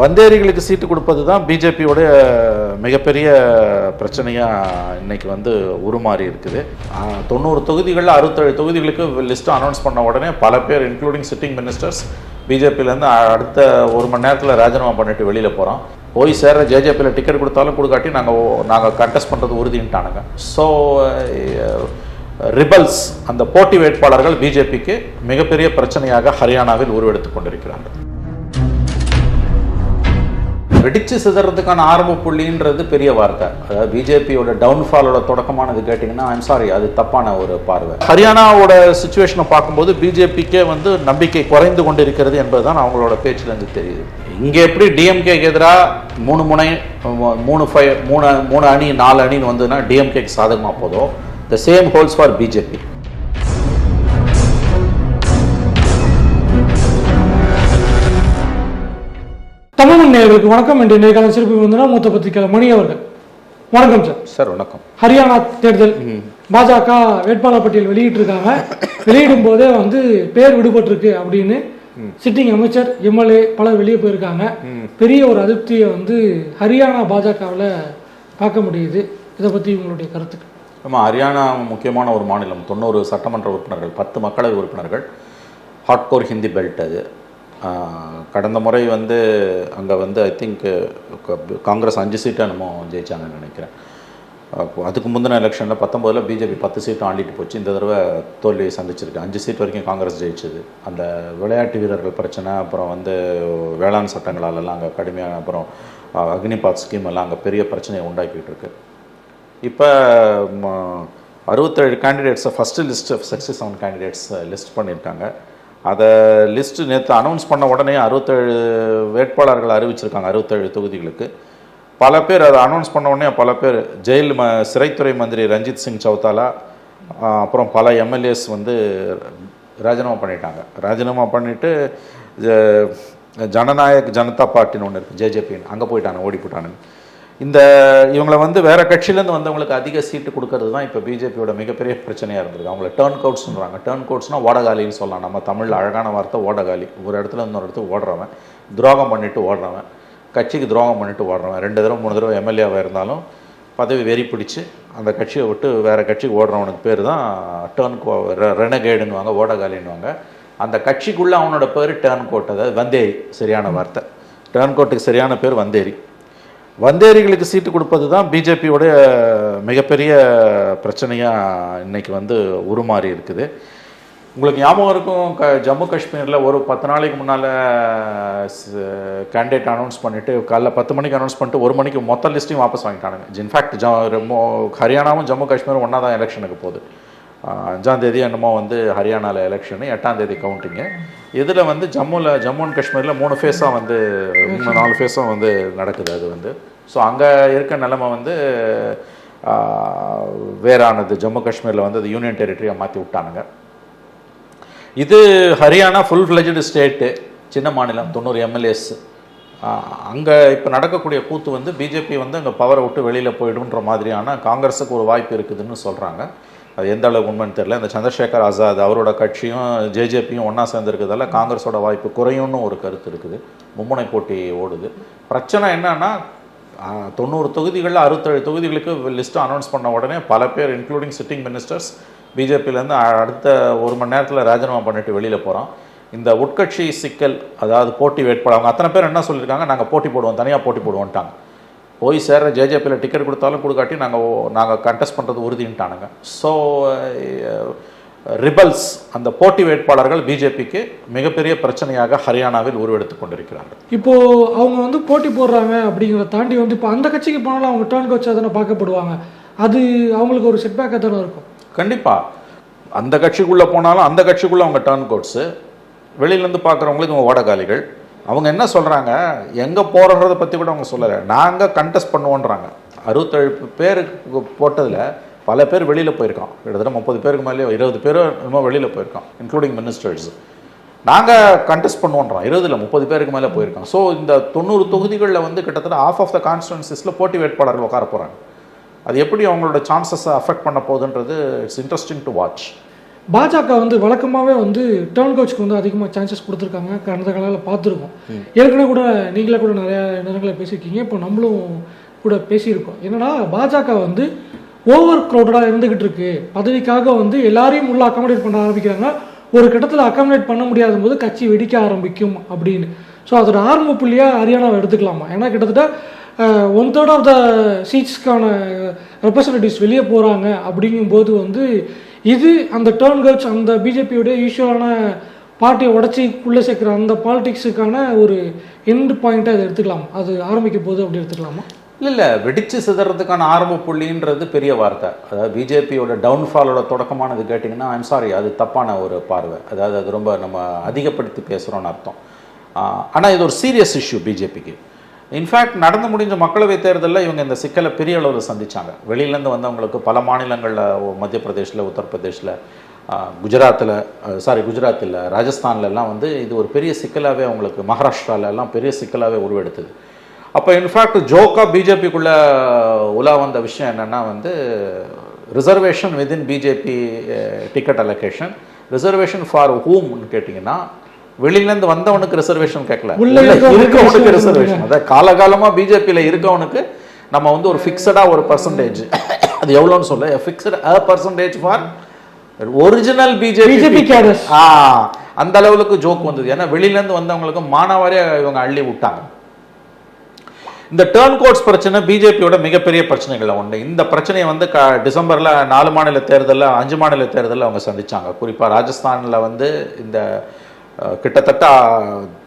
வந்தேரிகளுக்கு சீட்டு கொடுப்பது தான் பிஜேபியோட மிகப்பெரிய பிரச்சனையாக இன்னைக்கு வந்து உருமாறி இருக்குது. தொண்ணூறு தொகுதிகளில் அறுபத்தேழு தொகுதிகளுக்கு லிஸ்ட்டு அனௌன்ஸ் பண்ண உடனே பல பேர் இன்க்ளூடிங் சிட்டிங் மினிஸ்டர்ஸ் பிஜேபியிலேருந்து அடுத்த ஒரு மணி நேரத்தில் ராஜினாமா பண்ணிட்டு வெளியில் போகிறோம் போய் சேர்ற ஜேஜேபியில் டிக்கெட் கொடுத்தாலும் கொடுக்காட்டி நாங்கள் நாங்கள் கண்டெஸ்ட் பண்ணுறது உறுதின்ட்டானுங்க. ஸோ ரிபல்ஸ் அந்த போட்டி வேட்பாளர்கள் பிஜேபிக்கு மிகப்பெரிய பிரச்சனையாக ஹரியானாவில் உருவெடுத்து கொண்டிருக்கிறார்கள். வெடிச்சு சிதறதுக்கான ஆரம்ப புள்ளின்றது பெரிய வார்த்தை. அதாவது பிஜேபியோட டவுன்ஃபாலோட தொடக்கமானது கேட்டிங்கன்னா ஐம் சாரி அது தப்பான ஒரு பார்வை. ஹரியானாவோட சுச்சுவேஷனை பார்க்கும்போது பிஜேபிக்கே வந்து நம்பிக்கை குறைந்து கொண்டு இருக்கிறது என்பது என்பதுதான் அவங்களோட பேச்சிலேருந்து தெரியுது. இங்கே எப்படி டிஎம்கேக்கு எதிராக மூணு முனை மூணு ஃபைவ் மூணு மூணு அணி நாலு அணின்னு வந்ததுன்னா டிஎம்கேக்கு சாதகமாக போதும் the same holds for BJP நேயர்களுக்கு வணக்கம். என்ற நேர்காணல் சிறப்பு விருந்தினர் மூத்த பத்திரிகையாளர் மணி அவர்கள். வணக்கம் சார். சார் வணக்கம். ஹரியானா தேர்தல் பாஜக வேட்பாளர் பட்டியல் வெளியிட்டிருக்காங்க. வெளியிடும் போதே வந்து பேர் விடுபட்டிருக்கு அப்படின்னு சிட்டிங் அமைச்சர் எம்எல்ஏ பலர் வெளியே போயிருக்காங்க. பெரிய ஒரு அதிருப்தியை வந்து ஹரியானா பாஜகவில் பார்க்க முடியுது. இதை பற்றி உங்களுடைய கருத்துக்கள். ஆமாம் ஹரியானா முக்கியமான ஒரு மாநிலம். தொண்ணூறு சட்டமன்ற உறுப்பினர்கள் பத்து மக்களவை உறுப்பினர்கள். ஹாட்கோர் ஹிந்தி பெல்ட் அது. கடந்த முறை வந்து அங்கே வந்து ஐ திங்க் காங்கிரஸ் அஞ்சு சீட்டு என்னமோ ஜெயிச்சாங்கன்னு நினைக்கிறேன். அதுக்கு முந்தின எலெக்ஷனில் பத்தொம்போதில் பிஜேபி பத்து சீட்டும் ஆண்டிட்டு போச்சு. இந்த தடவை தோல்வி சந்திச்சிருக்கு. அஞ்சு சீட் வரைக்கும் காங்கிரஸ் ஜெயிச்சது. அந்த விளையாட்டு வீரர்கள் பிரச்சனை அப்புறம் வந்து வேளாண் சட்டங்களாலெல்லாம் அங்கே கடுமையான அப்புறம் அக்னிபாத் ஸ்கீம் எல்லாம் அங்கே பெரிய பிரச்சனையை உண்டாக்கிட்டு இருக்கு. இப்போ அறுபத்தேழு கேண்டிடேட்ஸை first list sixty seven candidates list பண்ணியிருக்காங்க அதை லிஸ்ட்டு நேற்று அனௌன்ஸ் பண்ண உடனே அறுபத்தேழு வேட்பாளர்கள் அறிவிச்சிருக்காங்க அறுபத்தேழு தொகுதிகளுக்கு. பல பேர் அதை அனௌன்ஸ் பண்ண உடனே பல பேர் ஜெயில் ம சிறைத்துறை மந்திரி ரஞ்சித் சிங் சௌத்தாலா அப்புறம் பல எம்எல்ஏஸ் வந்து ராஜினாமா பண்ணிட்டாங்க. ராஜினாமா பண்ணிவிட்டு ஜனநாயக் ஜனதா பார்ட்டின்னு ஒன்று இருக்குது ஜேஜேபின்னு அங்கே போயிட்டாங்க ஓடி போயிட்டானுங்க இந்த இவங்களை வந்து வேற கட்சியிலேருந்து வந்தவங்களுக்கு அதிக சீட்டு கொடுக்கறது தான் இப்போ பிஜேபியோட மிகப்பெரிய பிரச்சனையாக இருந்திருக்கு. அவங்கள டேர்ன் கவுட்ஸ்ன்றாங்க டேர்ன் கவுட்ஸ்னால் ஓடகாலின்னு சொல்லலாம். நம்ம தமிழில் அழகான வார்த்தை ஓடகாலி ஒரு இடத்துல இன்னொரு இடத்துக்கு ஓடுறவன் துரோகம் பண்ணிட்டு ஓடுறவன் கட்சிக்கு துரோகம் பண்ணிட்டு ஓடுறவன் ரெண்டு தடவை மூணு தடவை எம்எல்ஏவாக இருந்தாலும் பதவி வெறி பிடிச்சி அந்த கட்சியை விட்டு வேற கட்சிக்கு ஓடுறவனுக்கு பேர் தான் டேர்ன் கோ ரெனகேடுன்னுவாங்க ஓடகாலின்னுவாங்க அந்த கட்சிக்குள்ளே அவனோட பேர் டேர்ன் கோட் அதாவது வந்தேரி. சரியான வார்த்தை. டேர்ன் கோட்டுக்கு சரியான பேர் வந்தேரி. வந்தேரிகளுக்கு சீட்டு கொடுப்பது தான் பிஜேபியோட மிகப்பெரிய பிரச்சனையாக இன்றைக்கி வந்து உருமாறி இருக்குது. உங்களுக்கு ஞாபகம் இருக்கும் க ஜம்மு காஷ்மீரில் ஒரு பத்து நாளைக்கு முன்னால் கேண்டிடேட் அனௌன்ஸ் பண்ணிவிட்டு காலைல பத்து மணிக்கு அனௌன்ஸ் பண்ணிட்டு ஒரு மணிக்கு மொத்த லிஸ்ட்டையும் வாபஸ் வாங்கிட்டானுங்க. இன்ஃபேக்ட் ஜ ரொம்ப ஹரியானாவும் ஜம்மு காஷ்மீரும் ஒன்றா தான் எலெக்ஷனுக்கு போகுது. அஞ்சாந்தேதி அஞ்சாம் தேதி என்னமோ வந்து ஹரியானாவில் எலெக்ஷனு எட்டாம் தேதி கவுண்டிங்கு இதில் வந்து ஜம்முவில் ஜம்மு அண்ட் காஷ்மீரில் மூணு ஃபேஸாக வந்து மூணு நாலு ஃபேஸும் வந்து நடக்குது அது வந்து. ஸோ அங்கே இருக்க நிலமை வந்து வேறானது. ஜம்மு காஷ்மீரில் வந்து அது யூனியன் டெரிட்டரியாக மாற்றி விட்டானுங்க. இது ஹரியானா ஃபுல் ஃப்ளெஜ்டு ஸ்டேட்டு சின்ன மாநிலம் தொண்ணூறு எம்எல்ஏஸ் அங்கே இப்போ நடக்கக்கூடிய கூத்து வந்து பிஜேபி வந்து அங்கே பவரை விட்டு வெளியில் போயிடுன்ற மாதிரியான காங்கிரஸுக்கு ஒரு வாய்ப்பு இருக்குதுன்னு சொல்கிறாங்க அது எந்த அளவுக்கு உண்மைன்னு தெரியல. இந்த சந்திரசேகர் ஆசாத் அவரோட கட்சியும் ஜேஜேபியும் ஒன்றா சேர்ந்துருக்கிறதால காங்கிரஸோட வாய்ப்பு குறையும்னு ஒரு கருத்து இருக்குது. மும்முனை போட்டி ஓடுது. பிரச்சனை என்னன்னா தொண்ணூறு தொகுதிகளில் அறுபத்தேழு தொகுதிகளுக்கு லிஸ்ட்டு அனௌன்ஸ் பண்ண உடனே பல பேர் இன்க்ளூடிங் சிட்டிங் மினிஸ்டர்ஸ் பிஜேபியிலேருந்து அடுத்த ஒரு மணி நேரத்தில் ராஜினாமா பண்ணிட்டு வெளியில் போகிறோம் இந்த உட்கட்சி சிக்கல் அதாவது போட்டி வேட்பாளர் அவங்க அத்தனை பேர் என்ன சொல்லியிருக்காங்க? நாங்கள் போட்டி போடுவோம் தனியாக போட்டி போடுவோன்ட்டாங்க போய் சேர்ற ஜேஜேபியில் டிக்கெட் கொடுத்தாலும் கொடுக்காட்டி நாங்கள் நாங்கள் கண்டெஸ்ட் பண்ணுறது உறுதின்ட்டானுங்க. ஸோ ரிபல்ஸ் அந்த போட்டி வேட்பாளர்கள் பிஜேபிக்கு மிகப்பெரிய பிரச்சனையாக ஹரியானாவில் உருவெடுத்துக் கொண்டிருக்கிறார்கள். இப்போ அவங்க வந்து போட்டி போடுறாங்க அப்படிங்கிறத தாண்டி வந்து இப்போ அந்த கட்சிக்கு போனாலும் அவங்க டேர்ன் கோச்சாக தானே பார்க்கப்படுவாங்க. அது அவங்களுக்கு ஒரு செட்பேக்காக தானே இருக்கும். கண்டிப்பாக அந்த கட்சிக்குள்ளே போனாலும் அந்த கட்சிக்குள்ளே அவங்க டர்ன் கோட்ஸு வெளியிலேருந்து பார்க்குறவங்களுக்கு இவங்க ஓடகாலிகள் அவங்க என்ன சொல்கிறாங்க எங்கே போகிறோன்றதை பற்றி கூட அவங்க சொல்லலை. நாங்கள் கண்டெஸ்ட் பண்ணுவோன்றாங்க. அறுபத்தேழு பேருக்கு போட்டதில் பல பேர் வெளியில் போயிருக்கோம் கிட்டத்தட்ட முப்பது பேருக்கு மேலே இருபது பேர் என்னமோ வெளியில் போயிருக்கோம் இன்க்ளூடிங் மினிஸ்டர்ஸ் நாங்கள் கண்டெஸ்ட் பண்ணுவோன்றோம் இருபதில் முப்பது பேருக்கு மேலே போயிருக்கோம் ஸோ இந்த தொண்ணூறு தொகுதிகளில் வந்து கிட்டத்தட்ட ஆஃப் ஆஃப் த கான்ஸ்டுவன்சிஸில் போட்டி வேட்பாளர்கள் உட்கார போகிறாங்க அது எப்படி அவங்களோட சான்சஸை அஃபெக்ட் பண்ண போகுதுன்றது இட்ஸ் இன்ட்ரெஸ்டிங் டு வாட்ச் பாஜக வந்து வழக்கமாகவே வந்து டேர்ன் கோச்சுக்கு வந்து அதிகமாக சான்சஸ் கொடுத்துருக்காங்க. கடந்த காலையில் பார்த்துருக்கோம். ஏற்கனவே கூட நீங்களே கூட நிறைய நேரங்களில் பேசியிருக்கீங்க. இப்போ நம்மளும் கூட பேசியிருக்கோம். என்னன்னா பாஜக வந்து ஓவர் க்ரௌடடாக இருந்துகிட்டு இருக்கு. பதவிக்காக வந்து எல்லாரையும் உள்ள அக்காமடேட் பண்ண ஆரம்பிக்கிறாங்க. ஒரு கட்டத்தில் அக்காமடேட் பண்ண முடியாத போது கட்சி வெடிக்க ஆரம்பிக்கும் அப்படின்னு. ஸோ அதோட ஆரம்ப புள்ளியாக ஹரியானாவை எடுத்துக்கலாமா? ஏன்னா கிட்டத்தட்ட ஒன் தேர்ட் ஆஃப் த சீட்ஸ்க்கான ரெப்ரசன்டேட்டிவ்ஸ் வெளியே போகிறாங்க அப்படிங்கும்போது வந்து இது அந்த டேர்ன் கட்ஸ் அந்த பிஜேபியோட யூஸ்வலான பார்ட்டியை உடச்சி உள்ளே சேர்க்குற அந்த பாலிடிக்ஸுக்கான ஒரு எண்ட் பாயிண்ட்டாக அதை எடுத்துக்கலாம். அது ஆரம்பிக்க போது அப்படி எடுத்துக்கலாமா? இல்லை இல்லை. வெடிச்சு சிதறதுக்கான ஆரம்ப புள்ளின்றது பெரிய வார்த்தை. அதாவது பிஜேபியோட டவுன்ஃபாலோட தொடக்கமானது கேட்டிங்கன்னா ஐம் சாரி அது தப்பான ஒரு பார்வை. அதாவது அது ரொம்ப நம்ம அதிகப்படுத்தி பேசுகிறோன்னு அர்த்தம். ஆனால் இது ஒரு சீரியஸ் இஷ்யூ பிஜேபிக்கு இன்ஃபேக்ட் நடந்து முடிஞ்ச மக்களவைத் தேர்தலில் இவங்க இந்த சிக்கலை பெரிய அளவில் சந்தித்தாங்க வெளியிலேருந்து வந்தவங்களுக்கு பல மாநிலங்களில் மத்திய பிரதேஷில் உத்தரப்பிரதேஷில் குஜராத்தில் சாரி குஜராத்தில் ராஜஸ்தான்லலாம் வந்து இது ஒரு பெரிய சிக்கலாகவே அவங்களுக்கு மகாராஷ்டிரால எல்லாம் பெரிய சிக்கலாகவே உருவெடுத்தது. அப்போ இன்ஃபேக்ட் ஜோக்கா பிஜேபிக்குள்ள உலா வந்த விஷயம் என்னன்னா வந்து reservation within BJP ticket allocation reservation for ஹூம்னு கேட்டிங்கன்னா வெளியிலேருந்து வந்தவனுக்கு ரிசர்வேஷன் கேட்கல. இருக்கவனுக்கு ரிசர்வேஷன் அதாவது காலகாலமா பிஜேபியில் இருக்கவனுக்கு நம்ம வந்து ஒரு ஃபிக்ஸடா ஒரு பர்சன்டேஜ் அது எவ்வளோன்னு சொல்ல. Fixed uh percentage for original BJP. ஆ அந்த அளவுக்கு ஜோக் வந்தது. ஏன்னா வெளியிலேருந்து வந்தவங்களுக்கு மானாவாரியா இவங்க அள்ளி விட்டாங்க. இந்த டேர்ன் கோட்ஸ் பிரச்சனை பிஜேபியோட மிகப்பெரிய பிரச்சனைகள் ஒன்று இந்த பிரச்சனையை வந்து க டிசம்பரில் நாலு மாநில தேர்தலில் அஞ்சு மாநில தேர்தலில் அவங்க சந்திச்சாங்க. குறிப்பாக ராஜஸ்தானில் வந்து இந்த கிட்டத்தட்ட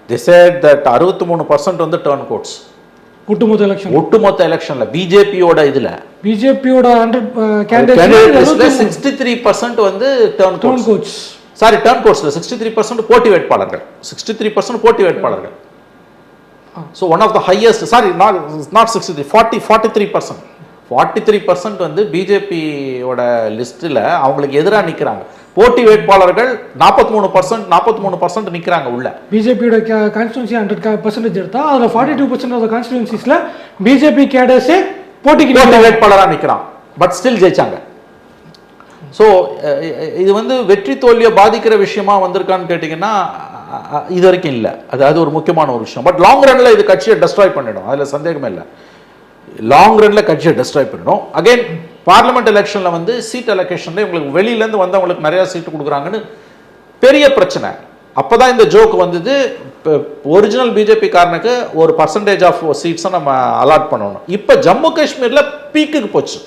திசை தட் அறுபத்தி மூணு பர்சன்ட் வந்து டேர்ன் கோட்ஸ் ஒட்டுமொத்த எலெக்ஷன் ஒட்டுமொத்த எலெக்ஷன்ல பிஜேபியோட இதுல. பிஜேபியோட சிக்ஸ்டி த்ரீ பர்சன்ட் வந்து டேர்ன் கோட்ஸ் சாரி டேர்ன் கோட்ஸ்ல சிக்ஸ்டி த்ரீ பர்சன்ட் போட்டி வேட்பாளர்கள். சிக்ஸ்டி த்ரீ பர்சன்ட் போட்டி வேட்பாளர்கள். So one of the highest sorry not not sixty three forty forty three percent forty three percent வந்து பிஜேபியோட லிஸ்ட்டில் அவங்களுக்கு எதிராக நிற்கிறாங்க போட்டி வேட்பாளர்கள் நாற்பத்தி மூணு பர்சன்ட் நாற்பத்தி மூணு பர்சன்ட் நிற்கிறாங்க உள்ள. பிஜேபியோட கான்ஸ்டியூன்சி ஹண்ட்ரட் பர்சன்டேஜ் எடுத்தா அதில் ஃபார்ட்டி டூ பர்சன்ட் ஆஃப் கான்ஸ்டியூன்சிஸில் பிஜேபி கேடர்ஸே போட்டிக்கு போட்டி. வேட்பாளராக நிற்கிறான் பட் ஸ்டில் ஜெயிச்சாங்க. ஸோ இது வந்து வெற்றி தோல்வியை பாதிக்கிற விஷயமா வந்திருக்கான்னு கேட்டிங்கன்னா இது வரைக்கும் இல்லை. அது அது ஒரு முக்கியமான ஒரு விஷயம். பட் லாங் ரன்ல இது கட்சியை டெஸ்ட்ராய் பண்ணிடும். அதில் சந்தேகமே இல்லை. லாங் ரன்ல கட்சியை டெஸ்ட்ராய் பண்ணிடும் அகைன் பார்லிமெண்ட் எலெக்ஷன்ல வந்து சீட் அலோகேஷன்ல உங்களுக்கு வெளியிலேருந்து வந்தவங்களுக்கு நிறைய சீட்டு கொடுக்குறாங்கன்னு பெரிய பிரச்சனை. அப்போதான் இந்த ஜோக் வந்தது. ஒரிஜினல் பிஜேபி காரனுக்கு ஒரு பர்சன்டேஜ் ஆஃப் சீட்ஸை நம்ம அலாட் பண்ணணும். இப்போ ஜம்மு காஷ்மீரில் பீக்குக்கு போச்சு.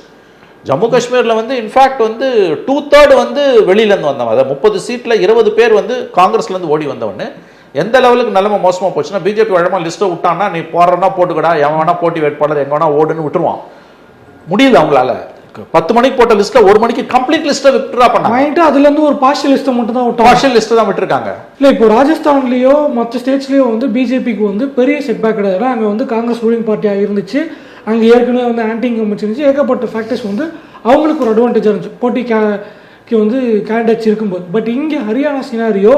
ஜம்மு காஷ்மீரில் வந்து இன்ஃபேக்ட் வந்து டூ தேர்ட் வந்து வெளியிலேருந்து வந்தவன். அதாவது முப்பது சீட்டில் இருபது பேர் வந்து காங்கிரஸ்லேருந்து ஓடி வந்தவொன்னு எந்த லெவலுக்கு நிலைமை மோசமா போச்சுன்னா பிஜேபி வழமா லிஸ்ட்டை விட்டான்னா நீ போடுறனா போட்டுக்கடா எவன் வேணா போட்டி வேட்பாளர் எங்க வேணா ஓடுன்னு விட்டுருவான். முடியல அவங்களால. பத்து மணிக்கு போட்ட லிஸ்ட்டை ஒரு மணிக்கு கம்ப்ளீட் லிஸ்ட்டை வித்ட்ரா பண்ணாங்க. வாங்கிட்டு அதுலேருந்து ஒரு பார்ஷியல் லிஸ்ட்டை மட்டும் தான் விட்டாங்க பார்ஷியல் லிஸ்ட்டை தான் விட்டுருக்காங்க. இல்லை இப்போ ராஜஸ்தான்லேயோ மற்ற ஸ்டேட்ஸ்லேயோ வந்து பிஜேபிக்கு வந்து பெரிய செட்பேக் கிடையாது அங்கே வந்து காங்கிரஸ் ரூலிங் பார்ட்டியாக இருந்துச்சு. அங்கே ஏற்கனவே வந்து ஆன்டி இன்கம்பன்ஸ் இருந்துச்சு. ஏகப்பட்ட ஃபேக்டர்ஸ் வந்து அவங்களுக்கு ஒரு அட்வான்டேஜாக இருந்துச்சு. போட்டி கே வந்து கேண்டிடேட்ஸ் இருக்கும்போது. பட் இங்கே ஹரியானா சினாரியோ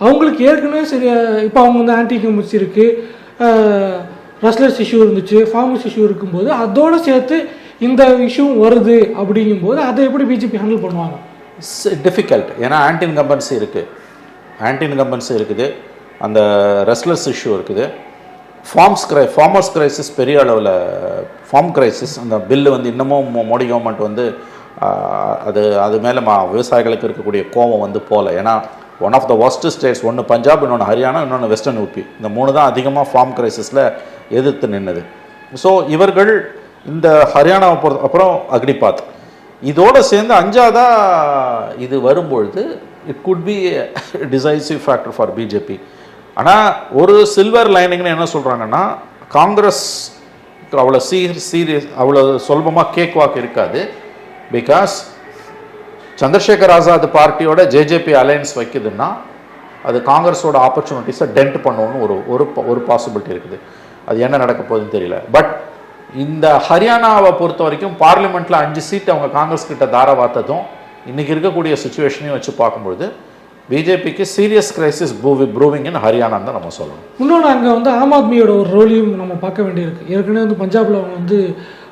அவங்களுக்கு ஏற்கனவே சரியா இப்போ அவங்க வந்து ஆன்டி இன்கம்பன்ஸ் இருக்குது ரஸ்லர்ஸ் இஷ்யூ இருந்துச்சு ஃபார்மர்ஸ் இஷ்யூ இருக்கும்போது அதோடு சேர்த்து இந்த இஷ்யூ வருது அப்படிங்கும்போது அதை எப்படி பிஜேபி ஹேண்டில் பண்ணுவாங்க? டிஃபிகல்ட் ஏன்னா ஆன்டி இன்கம்பன்சி இருக்குது ஆன்டி இன்கம்பன்சி இருக்குது. அந்த ரெஸ்லர்ஸ் இஷ்யூ இருக்குது. ஃபார்ம்ஸ் கிரை ஃபார்மர்ஸ் கிரைசிஸ் பெரிய அளவில் ஃபார்ம் கிரைசிஸ் அந்த பில்லு வந்து இன்னமும் மோ- மோடி கவர்மெண்ட் வந்து அது அது மேலே மா விவசாயிகளுக்கு இருக்கக்கூடிய கோபம் வந்து போகல ஏன்னா one of the worst states ஒன்று பஞ்சாப் இன்னொன்று ஹரியானா இன்னொன்று வெஸ்டர்ன் யூபி இந்த மூணு தான் அதிகமாக ஃபார்ம் கிரைசிஸில் எதிர்த்து நின்னது. ஸோ இவர்கள் இந்த ஹரியானாவை பொறுத்த அப்புறம் அக்னிபாத். இதோடு சேர்ந்து அஞ்சாவதா இது வரும்பொழுது it could be decisive factor for BJP ஆனால் ஒரு சில்வர் லைனிங்னு என்ன சொல்கிறாங்கன்னா காங்கிரஸ் அவ்வளோ சீர் சீரியஸ் அவ்வளோ சுலபமாக கேக் வாக் இருக்காது பிகாஸ் சந்திரசேகர் ஆசாத் பார்ட்டியோட ஜேஜேபி அலையன்ஸ் வைக்குதுன்னா அது காங்கிரஸோட ஆப்பர்ச்சுனிட்டிஸை டென்ட் பண்ணணும்னு ஒரு ஒரு ஒரு பாசிபிலிட்டி இருக்குது. அது என்ன நடக்க போகுதுன்னு தெரியல. பட் இந்த ஹரியானாவை பொறுத்த வரைக்கும் பார்லிமெண்ட்டில் அஞ்சு சீட் அவங்க காங்கிரஸ் கிட்ட தார இன்றைக்கி இருக்கக்கூடிய சுச்சுவேஷனையும் வச்சு பார்க்கும்பொழுது பிஜேபிக்கு சீரியஸ் கிரைசிஸ் ப்ரூவி ப்ரூவிங்னு ஹரியானான்னு தான் நம்ம சொல்லணும். இன்னொன்று அங்கே வந்து ஆம் ஆத்மியோட ஒரு ரோலையும் நம்ம பார்க்க வேண்டியிருக்கு. ஏற்கனவே வந்து பஞ்சாபில் அவங்க வந்து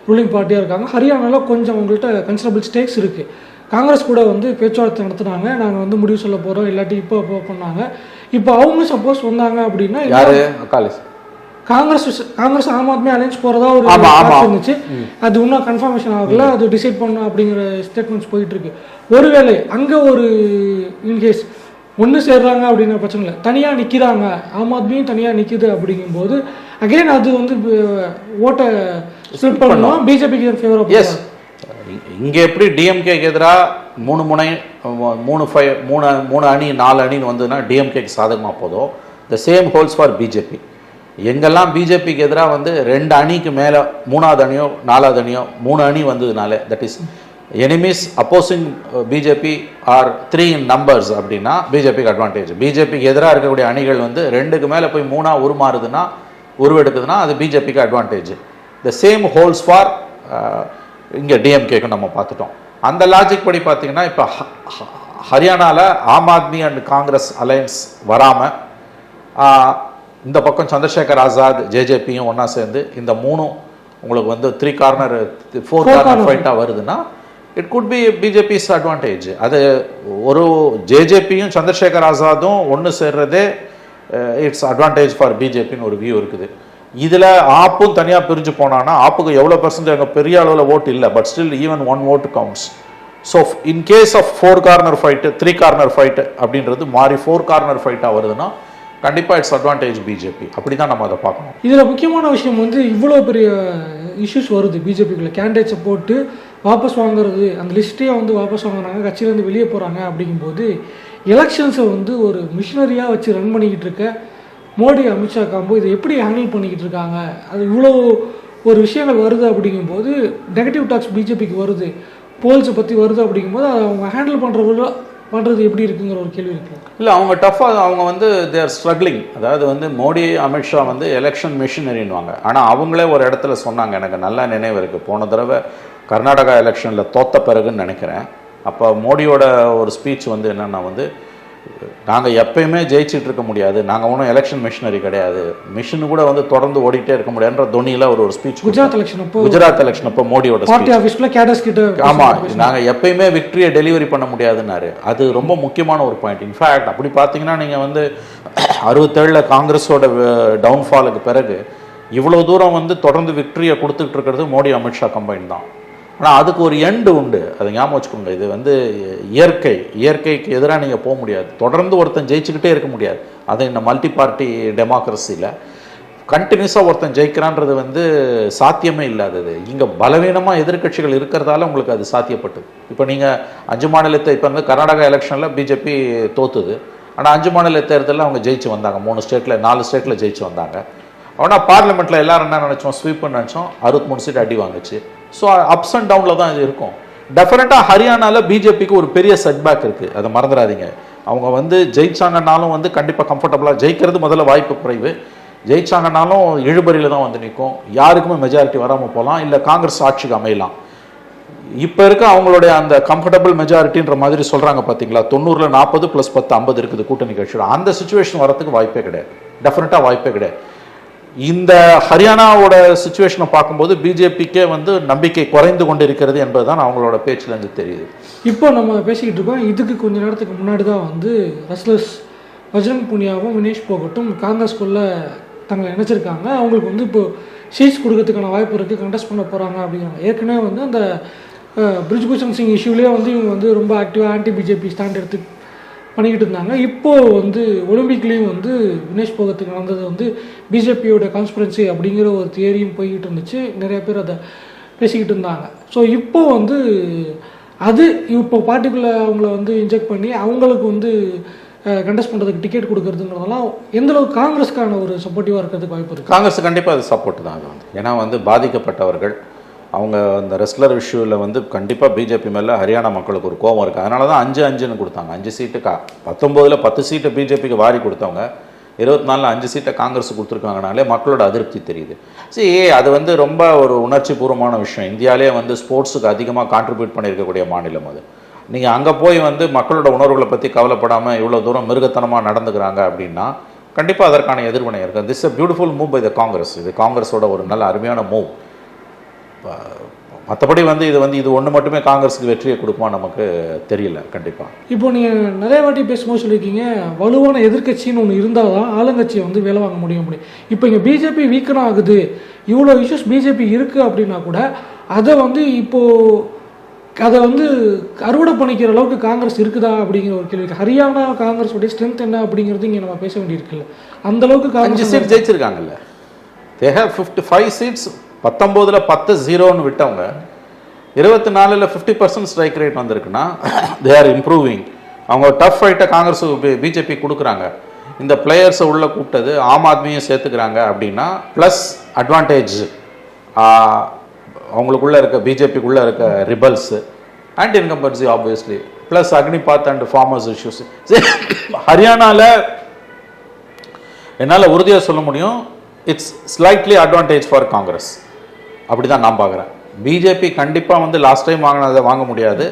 ரூலிங் பார்ட்டியாக இருக்காங்க. ஹரியானாவில் கொஞ்சம் அவங்கள்ட்ட கன்சிடபிள் ஸ்டேக்ஸ் இருக்குது காங்கிரஸ் கூட வந்து பேச்சுவார்த்தை நடத்துனாங்க. நாங்கள் வந்து முடிவு சொல்ல போகிறோம் இல்லாட்டி இப்போ இப்போ பண்ணாங்க இப்போ அவங்க சப்போஸ் வந்தாங்க அப்படின்னா யாரு? காங்கிரஸ் காங்கிரஸ் ஆம் ஆத்மி அலைன்ஸ் போகிறதா ஒரு இருந்துச்சு. அது இன்னும் கன்ஃபர்மேஷன் ஆகல. அது டிசைட் பண்ணும் அப்படிங்கிற ஸ்டேட்மெண்ட்ஸ் போயிட்டு இருக்கு. ஒருவேளை அங்கே ஒரு இன்கேஸ் ஒன்று சேர்றாங்க அப்படிங்கிற பிரச்சனை இல்லை. தனியாக நிற்கிறாங்க ஆம் ஆத்மியும் தனியாக நிற்கிது அப்படிங்கும்போது அகைன் அது வந்து ஓட்டை ஸ்பிளிட் பண்ணணும். பிஜேபிக்கு ஃபேவரப் எஸ் இங்கே எப்படி டிஎம்கேக்கு எதிராக மூணு முனை மூணு ஃபைவ் மூணு மூணு அணி நாலு அணின்னு வந்ததுன்னா டிஎம்கேக்கு சாதகமாக போதும். The same holds for BJP எங்கெல்லாம் பிஜேபிக்கு எதிராக வந்து ரெண்டு அணிக்கு மேலே மூணாவது அணியோ நாலாவது அணியோ மூணு அணி வந்ததுனால that is enemies opposing BJP are three in numbers அப்படின்னா பிஜேபிக்கு அட்வான்டேஜ் பிஜேபிக்கு எதிராக இருக்கக்கூடிய அணிகள் வந்து ரெண்டுக்கு மேலே போய் மூணாக உருமாறுதுன்னா உருவெடுக்குதுன்னா அது பிஜேபிக்கு advantage the same holds for இங்கே டிஎம்கேக்கு நம்ம பார்த்துட்டோம். அந்த லாஜிக் படி பார்த்தீங்கன்னா இப்போ ஹரியானாவில் ஆம் ஆத்மி அண்ட் காங்கிரஸ் அலையன்ஸ் வராமல் இந்த பக்கம் சந்திரசேகர் ஆசாத் ஜேஜேபியும் ஒன்றா சேர்ந்து இந்த மூணும் உங்களுக்கு வந்து த்ரீ கார்னர் ஃபோர் கார்னர் ஃபைட்டாக வருதுன்னா it could be BJP's advantage அது ஒரு ஜேஜேபியும் சந்திரசேகர் ஆசாதும் ஒன்று சேர்றதே இட்ஸ் அட்வான்டேஜ் ஃபார் பிஜேபின்னு ஒரு வியூ இருக்குது. இதில் ஆப்பும் தனியாக பிரிஞ்சு போனான்னா ஆப்புக்கு எவ்வளோ பர்சன்ட் அங்கே பெரிய அளவில் ஓட்டு இல்லை but still even one vote counts so in case of four corner fight three corner fight அப்படின்றது மாறி ஃபோர் கார்னர் ஃபைட்டாக வருதுன்னா கண்டிப்பாக இட்ஸ் அட்வான்டேஜ் பிஜேபி அப்படி தான் நம்ம அதை பார்க்கணும். இதில் முக்கியமான விஷயம் வந்து இவ்வளோ பெரிய இஷ்யூஸ் வருது பிஜேபிக்குள்ள கேண்டிடேட்ஸை போட்டு வாபஸ் வாங்குறது அந்த லிஸ்ட்டே வந்து வாபஸ் வாங்குறாங்க கட்சியிலேருந்து வெளியே போகிறாங்க அப்படிங்கும்போது எலெக்ஷன்ஸை வந்து ஒரு மிஷினரியாக வச்சு ரன் பண்ணிக்கிட்டு இருக்க மோடி அமித்ஷா காம்போ இதை எப்படி ஹேண்டில் பண்ணிக்கிட்டு இருக்காங்க? அது இவ்வளோ ஒரு விஷயங்கள் வருது அப்படிங்கும்போது நெகட்டிவ் டாக்ஸ் பிஜேபிக்கு வருது. போல்ஸை பற்றி வருது அப்படிங்கும்போது அதை அவங்க ஹேண்டில் பண்ணுறவங்களோ பண்ணுறது எப்படி இருக்குங்கிற ஒரு கேள்வி இருக்குது இல்லை அவங்க டஃப்பாக அவங்க வந்து தேர் ஸ்ட்ரகிளிங் அதாவது வந்து மோடி அமித்ஷா வந்து எலெக்ஷன் மிஷினரின்வாங்க ஆனால் அவங்களே ஒரு இடத்துல சொன்னாங்க எனக்கு நல்லா நினைவு இருக்குது போன தடவை கர்நாடகா எலெக்ஷனில் தோத்த பிறகுன்னு நினைக்கிறேன். அப்போ மோடியோட ஒரு ஸ்பீச் வந்து என்னென்னா வந்து நாங்கள் எப்பயுமே ஜெயிச்சிட்டு இருக்க முடியாது. நாங்கள் ஒன்றும் எலெக்ஷன் மிஷினரி கிடையாது. மிஷின் கூட வந்து தொடர்ந்து ஓடிட்டே இருக்க முடியாதுன்ற தொனியில் ஒரு ஒரு ஸ்பீச் குஜராத் எலெக்ஷன் அப்போ குஜராத் எலெக்ஷன் அப்போ மோடியோட. பார்ட்டி ஆஃபீஸ்க்குள்ள கேடர்ஸ் கிட்ட ஆமா நாங்க எப்பயுமே விக்டரியை டெலிவரி பண்ண முடியாதுன்னாரு. அது ரொம்ப முக்கியமான ஒரு பாயிண்ட் இன்ஃபேக்ட் அப்படி பார்த்தீங்கன்னா நீங்க வந்து அறுபத்தேழுல காங்கிரஸோட டவுன்ஃபாலுக்கு பிறகு இவ்வளவு தூரம் வந்து தொடர்ந்து விக்டரியை கொடுத்துட்டு இருக்கிறது மோடி அமித்ஷா கம்பைன் தான். ஆனால் அதுக்கு ஒரு எண்டு உண்டு. அதை ஞாபகம் வச்சுக்கோங்க. இது வந்து இயற்கை. இயற்கைக்கு எதிராக நீங்கள் போக முடியாது. தொடர்ந்து ஒருத்தன் ஜெயிச்சுக்கிட்டே இருக்க முடியாது. அது இந்த மல்டி பார்ட்டி டெமோக்ரஸியில் கண்டினியூஸாக ஒருத்தன் ஜெயிக்கிறான்றது வந்து சாத்தியமே இல்லாதது. இங்கே பலவீனமாக எதிர்க்கட்சிகள் இருக்கிறதால உங்களுக்கு அது சாத்தியப்பட்டது. இப்போ நீங்கள் அஞ்சு மாநிலத்தை இப்போ வந்து கர்நாடகா எலெக்ஷனில் பிஜேபி தோத்துது. ஆனால் அஞ்சு மாநில தேர்தலில் அவங்க ஜெயிச்சு வந்தாங்க. மூணு ஸ்டேட்டில் நாலு ஸ்டேட்டில் ஜெயிச்சு வந்தாங்க. ஆனால் பார்லிமெண்ட்டில் எல்லோரும் என்ன நினச்சோம்? ஸ்வீப்னு நினச்சோம். அறுபத்தி மூணு சீட் அடி வாங்குச்சு. ஸோ அப்ஸ் அண்ட் டவுனில் தான் இது இருக்கும். டெஃபினட்டாக ஹரியானாவில் பிஜேபிக்கு ஒரு பெரிய செட்பேக் இருக்குது அதை மறந்துடாதீங்க. அவங்க வந்து ஜெயிச்சாங்கன்னாலும் வந்து கண்டிப்பாக கம்ஃபர்டபுளாக ஜெயிக்கிறது முதல்ல வாய்ப்பு குறைவு. ஜெயிச்சாங்கன்னாலும் இழுபறியில் தான் வந்து நிற்கும். யாருக்குமே மெஜாரிட்டி வராமல் போகலாம். இல்லை காங்கிரஸ் ஆட்சிக்கு அமையலாம். இப்போ இருக்க அவங்களுடைய அந்த கம்ஃபர்டபுள் மெஜாரிட்டின்ற மாதிரி சொல்கிறாங்க பார்த்தீங்களா தொண்ணூறில் நாற்பது ப்ளஸ் பத்து ஐம்பது இருக்குது கூட்டணி கட்சியோட. அந்த சுச்சுவேஷன் வரத்துக்கு வாய்ப்பே கிடையாது. டெஃபினட்டாக வாய்ப்பே கிடையாது. இந்த ஹரியானாவோட சுச்சுவேஷனை பார்க்கும்போது பிஜேபிக்கே வந்து நம்பிக்கை குறைந்து கொண்டு இருக்கிறது என்பதுதான் அவங்களோட பேச்சிலேருந்து தெரியுது. இப்போ நம்ம பேசிக்கிட்டு இருக்கோம். இதுக்கு கொஞ்ச நேரத்துக்கு முன்னாடி தான் வந்து ரஸ்லஸ் பஜ்ரங் புனியாவும் வினேஷ் போகட்டும் காங்கிரஸ்குள்ள தங்களை நினச்சிருக்காங்க அவங்களுக்கு வந்து இப்போ சீட்ஸ் கொடுக்கறதுக்கான வாய்ப்பு இருக்குது கண்டெஸ்ட் பண்ண போகிறாங்க அப்படிங்கிறாங்க. ஏற்கனவே வந்து அந்த பிரிஜ்பூஷன் சிங் இஷ்யூலேயே வந்து இவங்க வந்து ரொம்ப ஆக்டிவாக ஆன்டி பிஜேபி ஸ்டாண்ட் எடுத்து பண்ணிக்கிட்டு இருந்தாங்க. இப்போது வந்து ஒலிம்பிக்லேயும் வந்து வினேஷ் போகத்துக்கு நடந்தது வந்து பிஜேபியோட கான்ஸ்பிரன்சி அப்படிங்கிற ஒரு தியரியும் போய்கிட்டு இருந்துச்சு. நிறைய பேர் அதை பேசிக்கிட்டு இருந்தாங்க. ஸோ இப்போ வந்து அது இப்போ பார்ட்டிக்குள்ளே அவங்கள வந்து இன்ஜெக்ட் பண்ணி அவங்களுக்கு வந்து கண்டெஸ்ட் பண்ணுறதுக்கு டிக்கெட் கொடுக்கறதுங்கிறதெல்லாம் எந்த அளவுக்கு காங்கிரஸ்க்கான ஒரு சப்போர்ட்டிவாக இருக்கிறதுக்கு வாய்ப்பு இருக்குது காங்கிரஸ் கண்டிப்பாக அது சப்போர்ட் தான். அது வந்து ஏன்னா வந்து பாதிக்கப்பட்டவர்கள் அவங்க அந்த ரெஸ்லர் இஷ்யூவில் வந்து கண்டிப்பாக பிஜேபி மேலே ஹரியானா மக்களுக்கு ஒரு கோவம் இருக்குது அதனால தான் அஞ்சு அஞ்சுன்னு கொடுத்தாங்க. அஞ்சு சீட்டு கா பத்தொம்போதில் பத்து சீட்டு பிஜேபிக்கு வாரி கொடுத்தவங்க. இருபத்தி நாலில் அஞ்சு சீட்டை காங்கிரஸ் கொடுத்துருக்காங்கனாலே மக்களோட அதிருப்தி தெரியுது. சரி அது வந்து ரொம்ப ஒரு உணர்ச்சி பூர்வமான விஷயம். இந்தியாவிலே வந்து ஸ்போர்ட்ஸுக்கு அதிகமாக கான்ட்ரிபியூட் பண்ணியிருக்கக்கூடிய மாநிலம் அது. நீங்கள் அங்கே போய் வந்து மக்களோட உணர்வுகளை பற்றி கவலைப்படாமல் இவ்வளோ தூரம் மிருகத்தனமாக நடந்துக்கிறாங்க அப்படின்னா கண்டிப்பாக அதற்கான எதிர்வினை இருக்குது this uh beautiful move by the Congress இது காங்கிரஸோட ஒரு நல்ல அருமையான மூவ் மற்றபடி வந்து இது வந்து இது ஒன்று மட்டுமே காங்கிரஸுக்கு வெற்றியை கொடுக்குமா நமக்கு தெரியல கண்டிப்பாக இப்போ நீங்கள் நிறைய வாட்டி பேசும்போது சொல்லியிருக்கீங்க வலுவான எதிர்க்கட்சின்னு ஒன்று இருந்தால் தான் ஆளுங்கட்சியை வந்து வேலை வாங்க முடிய முடியும் இப்போ இங்கே பிஜேபி வீக்கன் ஆகுது இவ்வளோ இஷ்யூஸ் பிஜேபி இருக்குது அப்படின்னா கூட அதை வந்து இப்போது அதை வந்து அறுவடை பண்ணிக்கிற அளவுக்கு காங்கிரஸ் இருக்குதா அப்படிங்கிற ஒரு கேள்வி. ஹரியானா காங்கிரஸோடைய ஸ்ட்ரென்த் என்ன அப்படிங்கிறது இங்கே நம்ம பேச வேண்டியிருக்குல்ல. அந்த அளவுக்கு Congress seat ஜெயிச்சிருக்காங்கல்ல. They have fifty five seats பத்தொம்போதில் பத்து ஜீரோன்னு விட்டவங்க இருபத்தி நாலில் ஃபிஃப்டி பர்சன்ட் ஸ்ட்ரைக் ரேட் வந்திருக்குன்னா தே ஆர் இம்ப்ரூவிங் அவங்க டஃப் ஃபைட்டை காங்கிரஸ் பிஜேபி கொடுக்குறாங்க. இந்த பிளேயர்ஸை உள்ளே கூப்பிட்டது ஆம் ஆத்மியும் சேர்த்துக்கிறாங்க அப்படின்னா ப்ளஸ் அட்வான்டேஜ் அவங்களுக்குள்ளே இருக்க பிஜேபிக்குள்ளே இருக்க rebels and incumbency obviously plus Agnipath and farmers issues ஹரியானாவில் என்னால் உறுதியாக சொல்ல முடியும் it's slightly advantage for Congress அப்படி தான் நான் பார்க்குறேன். பிஜேபி கண்டிப்பாக வந்து லாஸ்ட் டைம் வாங்கினதை வாங்க முடியாது.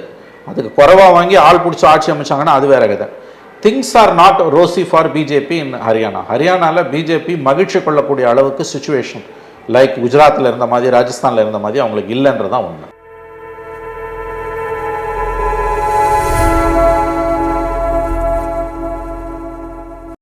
அதுக்கு குறைவாக வாங்கி ஆள் பிடிச்சி ஆட்சி அமைச்சாங்கன்னா அது வேற கதை. Things are not rosy for BJP in Haryana ஹரியானாவில் பிஜேபி மகிழ்ச்சி கொள்ளக்கூடிய அளவுக்கு சுச்சுவேஷன் லைக் குஜராத்தில் இருந்த மாதிரி ராஜஸ்தானில் இருந்த மாதிரி அவங்களுக்கு இல்லைன்றதான் உண்மை.